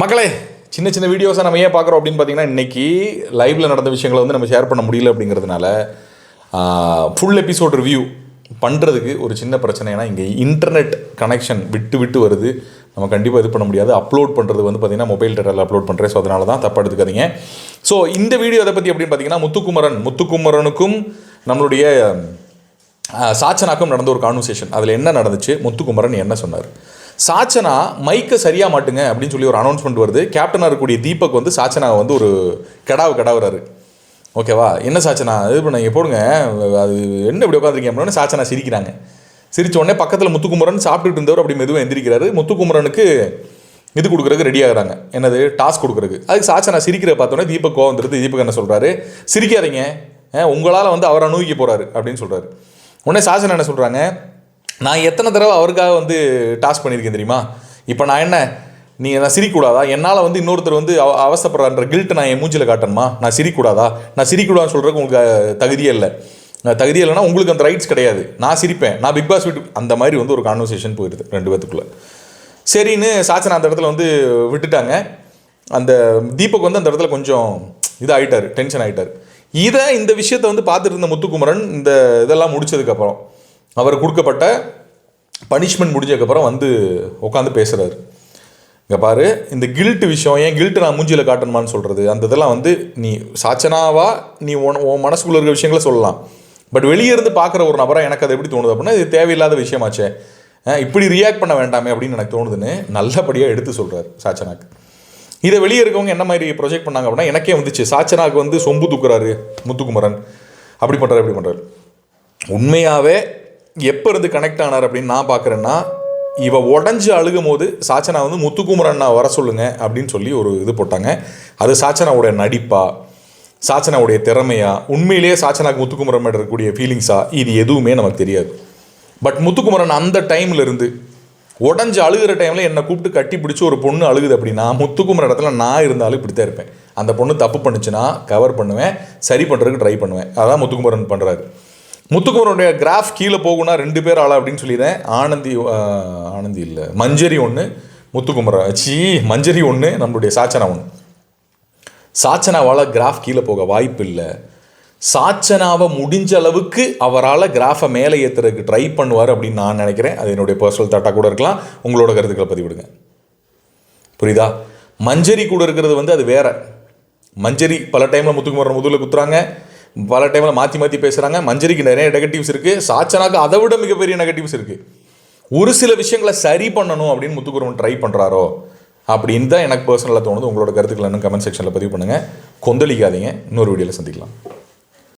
மக்களே சின்ன சின்ன வீடியோஸை நம்ம ஏன் பார்க்குறோம் அப்படின்னு பார்த்தீங்கன்னா இன்றைக்கி லைவில் நடந்த விஷயங்களை வந்து நம்ம ஷேர் பண்ண முடியல அப்படிங்கிறதுனால ஃபுல் எபிசோட் ரிவ்யூ பண்ணுறதுக்கு ஒரு சின்ன பிரச்சனை. ஏன்னா இங்கே இன்டர்நெட் கனெக்ஷன் விட்டு விட்டு வருது. நம்ம கண்டிப்பாக இது பண்ண முடியாது. அப்லோட் பண்ணுறது வந்து பார்த்திங்கன்னா மொபைல் டேட்டாவில் அப்லோட் பண்ணுறேன் ஸோ அதனால தான் தப்பாக எடுத்துக்காதீங்க. ஸோ இந்த வீடியோ அதை பற்றி அப்படின்னு பார்த்தீங்கன்னா முத்துக்குமரன். முத்துக்குமரனுக்கும் நம்மளுடைய சாச்சனாக்கும் நடந்த ஒரு கான்வர்சேஷன் அதில் என்ன நடந்துச்சு? முத்துக்குமரன் என்ன சொன்னார்? சாச்சனா மைக்கை சரியாக மாட்டுங்க அப்படின்னு சொல்லி ஒரு அனௌன்ஸ்மெண்ட் வருது. கேப்டனாக இருக்கக்கூடிய தீபக் வந்து சாச்சனாவை வந்து ஒரு கெடாவு கெடாவுறாரு. ஓகேவா என்ன சாச்சனா? இது பண்ண போடுங்க. அது என்ன இப்படி உட்காந்துருக்கீங்க அப்படின்னு சாச்சனா சிரிக்கிறாங்க. சிரிச்ச உடனே பக்கத்தில் முத்துக்குமரன் சாப்பிட்டுட்டு இருந்தவர் அப்படி மெதுவாக எந்திரிக்கிறாரு. முத்துக்குமரனுக்கு இது கொடுக்குறதுக்கு ரெடி ஆகுறாங்க. என்னது? டாஸ்க் கொடுக்குறதுக்கு. அதுக்கு சாச்சனா சிரிக்கிற பார்த்தோன்னே தீபக் கோவம் வந்துருது. தீபக் என்ன சொல்கிறாரு சிரிக்காதீங்க. உங்களால் வந்து அவர் அனுபவிக்க போகிறாரு அப்படின்னு சொல்கிறாரு உடனே சாச்சனா என்ன சொல்கிறாங்க நான் எத்தனை தடவை அவருக்காக வந்து டாஸ்க் பண்ணியிருக்கேன் தெரியுமா? இப்போ நான் என்ன? நீ நான் சிரிக்கூடாதா என்னால் வந்து இன்னொருத்தர் வந்து அவ அவசப்படுறான்ற கில்ட்டு நான் என் மூஞ்சில் காட்டணுமா? நான் சிரிக்கூடாதா நான் சிரிக்கூடாதுன்னு சொல்கிறதுக்கு உங்களுக்கு தகுதியே இல்லை. தகுதியே இல்லைன்னா உங்களுக்கு அந்த ரைட்ஸ் கிடையாது. நான் சிரிப்பேன். நான் பிக் பாஸ் வீட்டு அந்த மாதிரி வந்து ஒரு கான்வர்சேஷன் போயிடுது ரெண்டு பேத்துக்குள்ளே. சரின்னு சாச்சன் அந்த இடத்துல வந்து விட்டுட்டாங்க. அந்த தீபக் வந்து அந்த இடத்துல கொஞ்சம் இதாகிட்டார் டென்ஷன் ஆகிட்டார் இதை இந்த விஷயத்தை வந்து பார்த்துட்டு இருந்த முத்துக்குமரன் இந்த இதெல்லாம் முடிச்சதுக்கப்புறம் அவர் கொடுக்கப்பட்ட பனிஷ்மெண்ட் முடிஞ்சதுக்கப்புறம் வந்து உட்காந்து பேசுகிறாரு இங்கே பாரு இந்த கில்ட் விஷயம் ஏன் கில்ட்டு நான் மூஞ்சியில் காட்டணுமான்னு சொல்கிறது அந்த இதெல்லாம் வந்து நீ சாச்சனாவா நீ உன் உன் மனசுக்குள்ள இருக்கிற விஷயங்களை சொல்லலாம். பட் வெளியே இருந்து பார்க்குற ஒரு நபராக எனக்கு அது எப்படி தோணுது அப்படின்னா இது தேவையில்லாத விஷயமாச்சே. இப்படி ரியாக்ட் பண்ண வேண்டாமே அப்படின்னு எனக்கு தோணுதுன்னு நல்லபடியாக எடுத்து சொல்கிறார் சாச்சனாக்கு இதை வெளியே இருக்கவங்க என்ன மாதிரி ப்ரொஜெக்ட் பண்ணாங்க அப்படின்னா எனக்கே வந்துச்சு. சாச்சனாக்கு வந்து சொம்பு தூக்குறாரு முத்துக்குமரன். அப்படி பண்ணுறாரு இப்படி பண்ணுறாரு உண்மையாகவே எப்போ இருந்து கனெக்ட் ஆனார் அப்படின்னு நான் பார்க்குறேன்னா இவ உடஞ்சி அழுகும் போது சாச்சனா வந்து முத்துக்குமரன் நான் வர சொல்லுங்க அப்படின்னு சொல்லி ஒரு இது போட்டாங்க. அது சாச்சனாவுடைய நடிப்பா சாச்சனாவுடைய திறமையா உண்மையிலேயே சாச்சனாக்கு முத்துக்குமரன் மேடம் இருக்கக்கூடிய ஃபீலிங்ஸா இது எதுவுமே நமக்கு தெரியாது. பட் முத்துக்குமரன் அந்த டைம்ல இருந்து உடஞ்சி அழுகிற டைமில் என்னை கூப்பிட்டு கட்டி பிடிச்சி ஒரு பொண்ணு அழுகுது அப்படின்னா முத்துக்குமரன் இடத்துல நான் இருந்தாலும் இப்படி தான் இருப்பேன். அந்த பொண்ணு தப்பு பண்ணுச்சுன்னா கவர் பண்ணுவேன் சரி பண்ணுறதுக்கு ட்ரை பண்ணுவேன். அதான் முத்துக்குமரன் பண்ணுறாரு முத்துக்குமரனுடைய கிராஃப் கீழே போகும்னா ரெண்டு பேர் ஆளா அப்படின்னு சொல்லிடுறேன். ஆனந்தி ஆனந்தி இல்லை. மஞ்சரி ஒன்று முத்துக்குமரன் சி மஞ்சரி ஒன்று நம்மளுடைய சாச்சனா ஒன்று சாச்சனாவால் கிராஃப் கீழே போக வாய்ப்பு இல்லை. சாச்சனாவை முடிஞ்ச அளவுக்கு அவரால் கிராஃபை மேலே ஏற்றுறதுக்கு ட்ரை பண்ணுவார் அப்படின்னு நான் நினைக்கிறேன். அது என்னுடைய பர்சனல் தாட்டாக கூட இருக்கலாம். உங்களோட கருத்துக்களை பதிவிடுங்க. புரியுதா? மஞ்சரி கூட இருக்கிறது வந்து அது வேற. மஞ்சரி பல டைமில் முத்துக்குமரன் முதுகில் குத்துறாங்க. பல டைமில் மாற்றி மாற்றி பேசுகிறாங்க மஞ்சரிக்கு நிறைய நெகட்டிவ்ஸ் இருக்குது சாச்சனாக்கு அதை விட மிகப்பெரிய நெகட்டிவ்ஸ் இருக்குது ஒரு சில விஷயங்களை சரி பண்ணணும் அப்படின்னு முத்துக்குருவன் ட்ரை பண்ணுறாரோ அப்படின்னு தான் எனக்கு பர்சனலாக தோணுது. உங்களோட கருத்துக்கள் இன்னும் கமெண்ட் செக்ஷனில் பதிவு பண்ணுங்கள் கொந்தளிக்காதீங்க. இன்னொரு வீடியோவில் சந்திக்கலாம்.